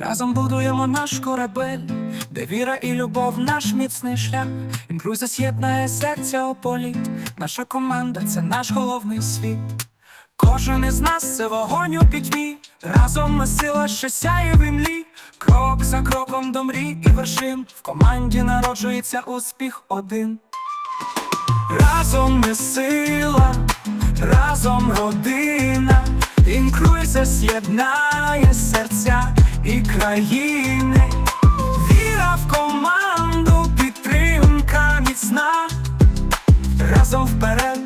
Разом будуємо наш корабель, де віра і любов наш міцний шлях. Інкруй з'єднає серця у політ. Наша команда це наш головний світ. Кожен із нас це вогонь у пітьмі. Разом ми сила, що сяє в імлі. Крок за кроком до мрій і вершин. В команді народжується успіх один. Разом ми сила, разом родина, інкруйся з'єднає серця і країни. Віра в команду, підтримка міцна. Разом вперед,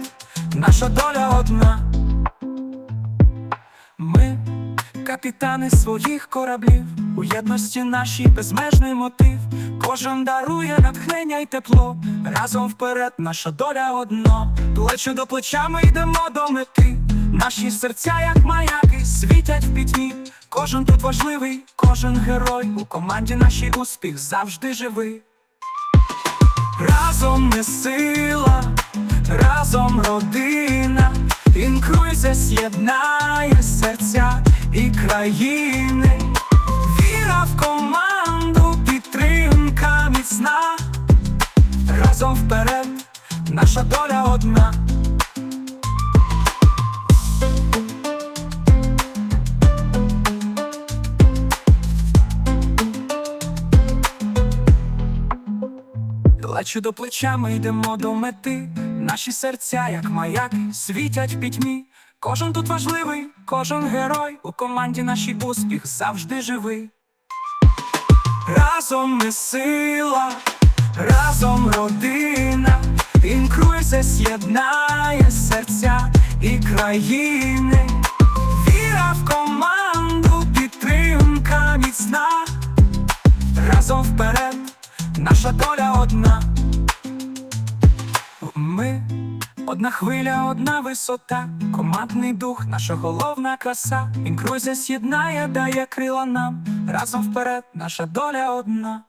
наша доля одна. Ми капітани своїх кораблів, у єдності нашій безмежний мотив. Кожен дарує натхнення й тепло. Разом вперед, наша доля одно. Плече до плеча ми йдемо до мети. Наші серця, як маяки, світять в пітьмі. Кожен тут важливий, кожен герой. У команді нашій успіх завжди живий. Разом ми сила, разом родина, інкруйся, з'єднає серця і країни. Віра в команду, підтримка міцна. Разом вперед, наша доля одна. Плечу до плеча ми йдемо до мети. Наші серця, як маяки, світять в пітьмі. Кожен тут важливий, кожен герой. У команді нашій успіх завжди живий. Разом ми сила, разом родина, інкруйся, з'єднає серця і країни. Віра в команду, підтримка міцна. Разом вперед, наша доля одна. Ми одна хвиля, одна висота, командний дух, наша головна краса. Інкрузія з'єднає, дає крила нам. Разом вперед, наша доля одна.